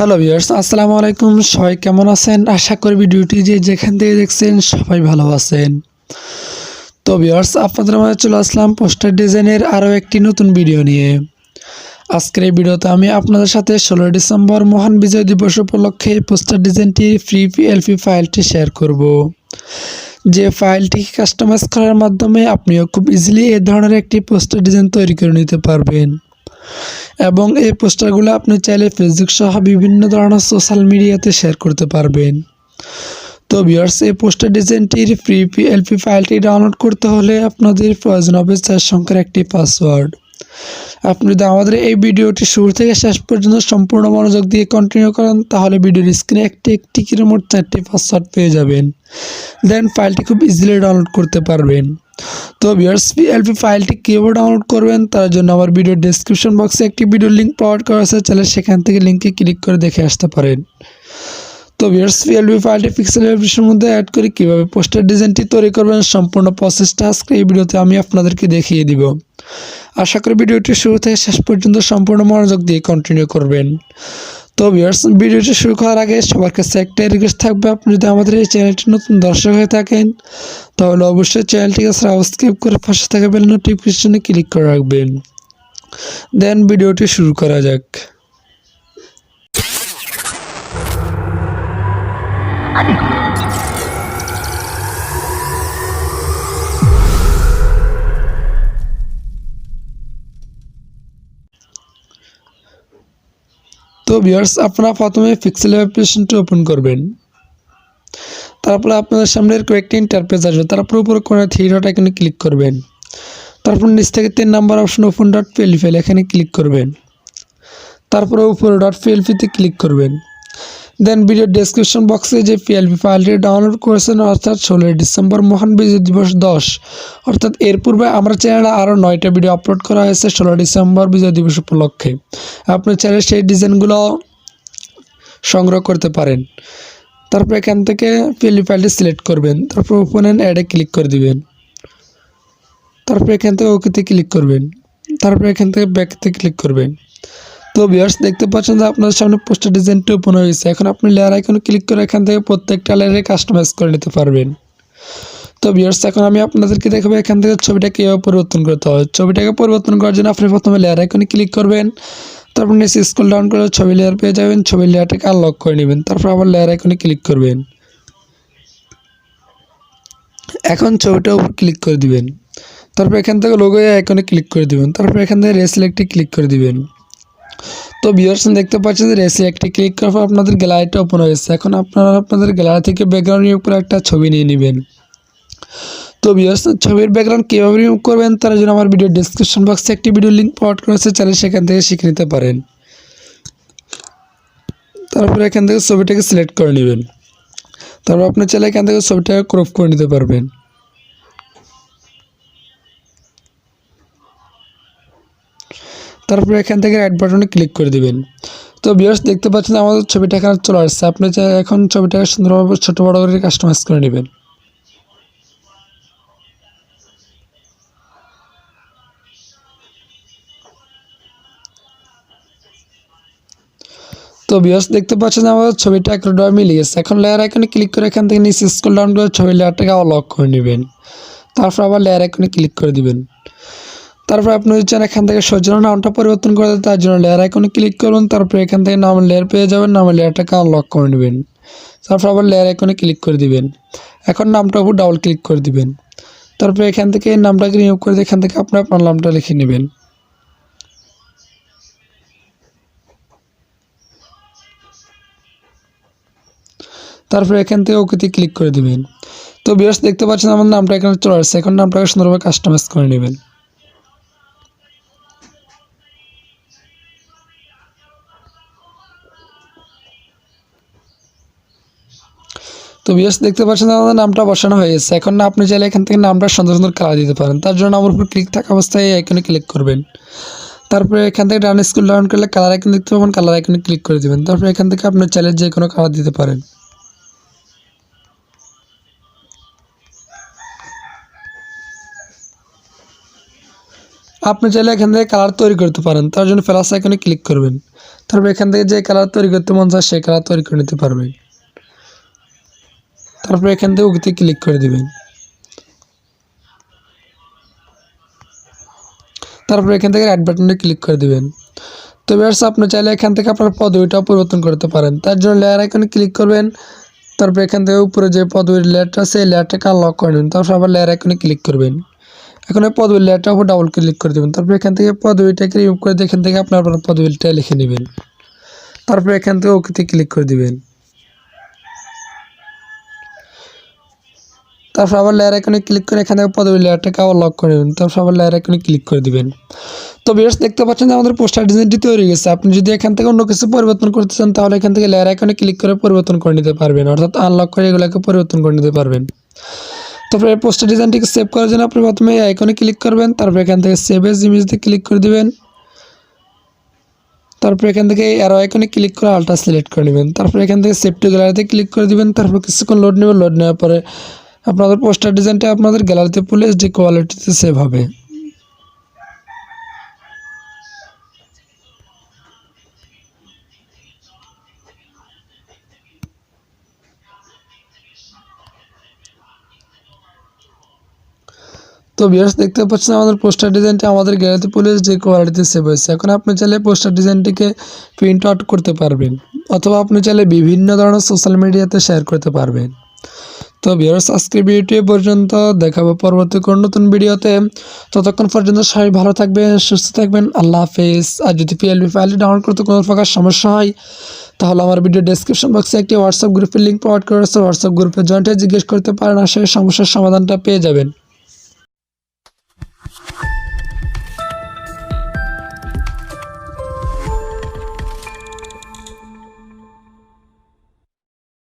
Hello viewers, আসসালামু আলাইকুম। সবাই কেমন আছেন? আশা করি ভিডিওটি যে যেখান থেকে দেখছেন সবাই ভালো আছেন। তো ভিউয়ার্স, আপনাদের মাঝে চলে আসলাম পোস্টার ডিজাইনের আরও একটি নতুন ভিডিও নিয়ে। আজকের এই ভিডিওতে আমি আপনাদের সাথে ষোলোই ডিসেম্বর মহান বিজয় দিবস উপলক্ষে পোস্টার ডিজাইনটি ফ্রি পিএলপি ফাইলটি শেয়ার করব। যে ফাইলটি কাস্টমাইজ করার মাধ্যমে আপনিও খুব ইজিলি এ ধরনের একটি পোস্টার ডিজাইন তৈরি করে নিতে পারবেন। এবং এই পোস্টারগুলো আপনি চাইলে ফেসবুক সহ বিভিন্ন ধরনের সোশ্যাল মিডিয়াতে শেয়ার করতে পারবেন। তো ভিউয়ার্স এই পোস্টার ডিজাইনটির ফ্রি পিএলপি ফাইলটি ডাউনলোড করতে হলে আপনাদের প্রয়োজন হবে চার সংখ্যার একটি পাসওয়ার্ড আপনি যদি আমাদের এই ভিডিওটি শুরু থেকে শেষ পর্যন্ত সম্পূর্ণ মনোযোগ দিয়ে কন্টিনিউ করেন, তাহলে ভিডিওর স্ক্রিনে একটি একটি করে মোট চারটি পাসওয়ার্ড পেয়ে যাবেন। দেন ফাইলটি খুব ইজিলি ডাউনলোড করতে পারবেন। তো ভিউয়ার্স পিএলপি ফাইলটি কীভাবে ডাউনলোড করবেন, তার জন্য আমার ভিডিও ডেসক্রিপশন বক্সে একটি ভিডিও লিঙ্ক প্রোভাইড করা আছে, চাইলে সেখান থেকে লিঙ্কে ক্লিক করে দেখে আসতে পারেন। তো ভিউয়ার্স পিএলপি ফাইলটি পিক্সেল অ্যাপ্লিকেশনের মধ্যে অ্যাড করে কীভাবে পোস্টার ডিজাইনটি তৈরি করবেন, সম্পূর্ণ প্রসেসটা আজকে এই ভিডিওতে আমি আপনাদেরকে দেখিয়ে দিব। আশা করি ভিডিওটি শুরু থেকে শেষ পর্যন্ত সম্পূর্ণ মনোযোগ দিয়ে কন্টিনিউ করবেন। তো ভিউয়ার্স ভিডিওটি শুরু করার আগে সবার কাছে একটাই রিকোয়েস্ট থাকবে, আপনি যদি আমাদের এই চ্যানেলটি নতুন দর্শক হয়ে থাকেন, তাহলে অবশ্যই চ্যানেলটিকে সাবস্ক্রাইব করে পাশে থাকা বেল নোটিফিকেশনে ক্লিক করে রাখবেন। দেন ভিডিওটি শুরু করা যাক। তো ভিউয়ার্স আপনারা প্রথমে পিক্সেল অ্যাপ্লিকেশনটি ওপেন করবেন। তারপরে আপনাদের সামনে কয়েকটি ইন্টারপেজ আসবে। তারপর উপরে কোনো থ্রি ডট এখানে ক্লিক করবেন। তারপর নিচ থেকে তিন নাম্বার অপশন ওপেন ডট পেলফেল এখানে ক্লিক করবেন। তারপরে উপরে ডট পিএলপিতে ক্লিক করবেন। দেন ভিডিও ডেসক্রিপশন বক্সে যে পিএলপি ফাইলটি ডাউনলোড করেছেন, অর্থাৎ ষোলোই ডিসেম্বর মহান বিজয় দিবস দশ। অর্থাৎ এর পূর্বে আমার চ্যানেলে আরও নয়টা ভিডিও আপলোড করা হয়েছে ষোলো ডিসেম্বর বিজয় দিবস উপলক্ষে। আপনি চাইলে সেই ডিজাইনগুলো সংগ্রহ করতে পারেন। তারপর এখান থেকে পিএলপি ফাইলটি সিলেক্ট করবেন। তারপর ওপেন অ্যাডে ক্লিক করে দিবেন। তারপর এখান থেকে ওকেতে ক্লিক করবেন। তারপর এখান থেকে ব্যাকতে ক্লিক করবেন। তো ভিউয়ার্স দেখতে পাচ্ছেন যে আপনার সামনে পোস্টার ডিজাইনটি ওপেন হয়েছে। এখন আপনি লেয়ার আইকনে ক্লিক করে এখান থেকে প্রত্যেকটা লেয়ারে কাস্টমাইজ করে নিতে পারবেন। তো ভিউয়ার্স এখন আমি আপনাদেরকে দেখাবো এখান থেকে ছবিটা কীভাবে পরিবর্তন করতে হয়। ছবিটাকে পরিবর্তন করার জন্য আপনি প্রথমে লেয়ার আইকনে ক্লিক করবেন। তারপর নিচে স্কুল ডাউন করে ছবি লেয়ার পেয়ে যাবেন। ছবি লেয়ারটাকে আনলক করে নেবেন। তারপর আবার লেয়ার আইকনে ক্লিক করবেন। এখন ছবিটার উপর ক্লিক করে দিবেন। তারপর এখান থেকে লোগো আইকনে ক্লিক করে দিবেন। তারপর এখান থেকে রেসিলেক্টে ক্লিক করে দিবেন। তো ভিউয়ার্স দেখতে পাচ্ছেন যে রেসে একটি ক্লিক করার পর আপনাদের গ্যালারিটা ওপেন হয়েছে এখন আপনারা আপনাদের গ্যালারি থেকে ব্যাকগ্রাউন্ডের উপরে একটা ছবি নিয়ে নেবেন। তো ভিউয়ার্স ছবির ব্যাকগ্রাউন্ড কীভাবে রিমুভ করবেন তার জন্য আমার ভিডিও ডিসক্রিপশন বক্সে একটি ভিডিও লিঙ্ক প্রোভাইড করেছে চাইলে সেখান থেকে শিখে নিতে পারেন। তারপরে এখান থেকে ছবিটাকে সিলেক্ট করে নেবেন। তারপর আপনি চাইলে এখান থেকে ছবিটাকে ক্রপ করে নিতে পারবেন। তারপরে এখান থেকে রাইট বাটনে ক্লিক করে দিবেন। তো ভিউয়ার্স দেখতে পাচ্ছেন আমাদের ছবিটা এখানে চলে আসছে। আপনি এখন ছবিটাকে সুন্দরভাবে ছোটো বড়ো করে কাস্টমাইজ করে নেবেন। তো ভিউয়ার্স দেখতে পাচ্ছেন আমাদের ছবিটা একটা মিলে গেছে এখন লেয়ার আইকনে ক্লিক করে এখান থেকে নিচে স্কুল ডাউন করে ছবি লেয়ারটাকে লক করে নেবেন। তারপর আবার লেয়ার আইকনে ক্লিক করে দিবেন। তারপর আপনি চান এখান থেকে সজ্জনের নামটা পরিবর্তন করে তার জন্য লেয়ার আইকনে ক্লিক করুন, তারপর এখান থেকে নাম লেয়ার পেয়ে যাবেন নামের লেয়ারটাকে আনলক করে নেবেন। তারপর আবার লেয়ার আইকনে ক্লিক করে দিবেন। এখন নামটা উপর ডাবল ক্লিক করে দিবেন। তারপর এখান থেকে নামটাকে রিমুভ করে দিয়ে এখান থেকে আপনি আপনার নামটা লিখে নেবেন। তারপর এখান থেকে ওকেতে ক্লিক করে দিবেন। তো বিয়ার্স দেখতে পাচ্ছেন আমার নামটা এখানে চলে আসছে। এখন নামটাকে সুন্দরভাবে কাস্টমাইজ করে নেবেন। তো বিয়ার্স দেখতে পাচ্ছেন আমাদের নামটা বসানো হয়েছে এখন না, আপনি চাইলে এখান থেকে নামটা সুন্দর সুন্দর কালার দিতে পারেন। তার জন্য আমার উপর ক্লিক থাকা অবস্থায় এই আইকনে ক্লিক করবেন। তারপরে এখান থেকে ডান স্কুল ডাউন করলে কালার আইকন দেখতে পাবেন কালার আইকনে ক্লিক করে দেবেন। তারপরে এখান থেকে আপনি চাইলে যে কোনো কালার দিতে পারেন। আপনি চাইলে এখান থেকে কালার তৈরি করতে পারেন। তার জন্য প্লাস আইকনে ক্লিক করবেন। তারপর এখান থেকে যে কালার তৈরি করতে মন চায় সেই কালার তৈরি করে নিতে পারবেন। তারপর এখান থেকে ওকে ক্লিক করে দিবেন। তারপর এখান থেকে রাইট বাটনে ক্লিক করে দিবেন। তো ভিউয়ার্স আপনি চাইলে এখান থেকে আপনার পদবিটাও পরিবর্তন করতে পারেন। তার জন্য লেয়ার আইকনে ক্লিক করবেন। তারপর এখান থেকে উপরে যে পদবির লেয়ারটা আছে লেয়ারটাকে আনলক করে নেবেন। তারপর আবার লেয়ার আইকনে ক্লিক করবেন। এখন পদবির লেয়ারটার উপর ডাবল ক্লিক করে দেবেন। তারপর এখান থেকে পদবিটাকে রিমুভ করে এখান থেকে আপনার আপনার পদবিটা লিখে নেবেন। তারপর এখান থেকে ওকেতে ক্লিক করে দিবেন। তারপর আবার লেয়ার আইকনে ক্লিক করে এখান পদবি লেয়ারটাকে আবার লক করে নেবেন তারপর আবার লেয়ার আইকনে ক্লিক করে দিবেন। তো ভিউয়ার্স দেখতে পাচ্ছেন যে আমাদের পোস্টার ডিজাইনটি তৈরি গেছে আপনি যদি এখান থেকে অন্য কিছু পরিবর্তন করতে চান, তাহলে এখান থেকে লেয়ার আইকনে ক্লিক করে পরিবর্তন করে নিতে পারবেন। অর্থাৎ আনলক করে এগুলোকে পরিবর্তন করে নিতে পারবেন। তারপরে পোস্টার ডিজাইনটিকে সেভ করার জন্য আপনি প্রথমে আইকনে ক্লিক করবেন। তারপর এখান থেকে সেভ এজ ইমেজতে ক্লিক করে দিবেন। তারপর এখান থেকে অ্যারো আইকনে ক্লিক করে আলট্রা সিলেক্ট করে নেবেন। তারপর এখান থেকে সেভ টু গ্যালারিতে ক্লিক করে দিবেন। তারপর কিছুক্ষণ লোড নেবেন। লোড নেওয়ার পরে আপনাদের পোস্টার ডিজাইনটা আপনাদের গ্যালারিতে পুলে যে কোয়ালিটিতে সেভ হবে। তো ভিউয়ার্স দেখতে পাচ্ছেন আমাদের পোস্টার ডিজাইনটি আমাদের গ্যালারিতে পুলিশ যে কোয়ালিটিতে সেভ হয়েছে। এখন আপনি চাইলে পোস্টার ডিজাইনটিকে প্রিন্ট আউট করতে পারবেন, অথবা আপনি চাইলে বিভিন্ন ধরনের সোশ্যাল মিডিয়াতে শেয়ার করতে পারবেন। তো ভিউয়ার্স আজকের ভিডিওটি পর্যন্ত। দেখাবো পরবর্তী কোনো নতুন ভিডিওতে ততক্ষণ পর্যন্ত সবাই ভালো থাকবেন, সুস্থ থাকবেন। আল্লাহ হাফেজ। আর যদি পিএলবি ফাইলটি ডাউনলোড করতে কোনো প্রকার সমস্যা হয়, তাহলে আমার ভিডিও ডেসক্রিপশন বক্সে একটি হোয়াটসঅ্যাপ গ্রুপের লিঙ্ক প্রোভাইড করা আছে হোয়াটসঅ্যাপ গ্রুপে জয়েন্টে জিজ্ঞেস করতে পারেন আর সেই সমস্যার সমাধানটা পেয়ে যাবেন।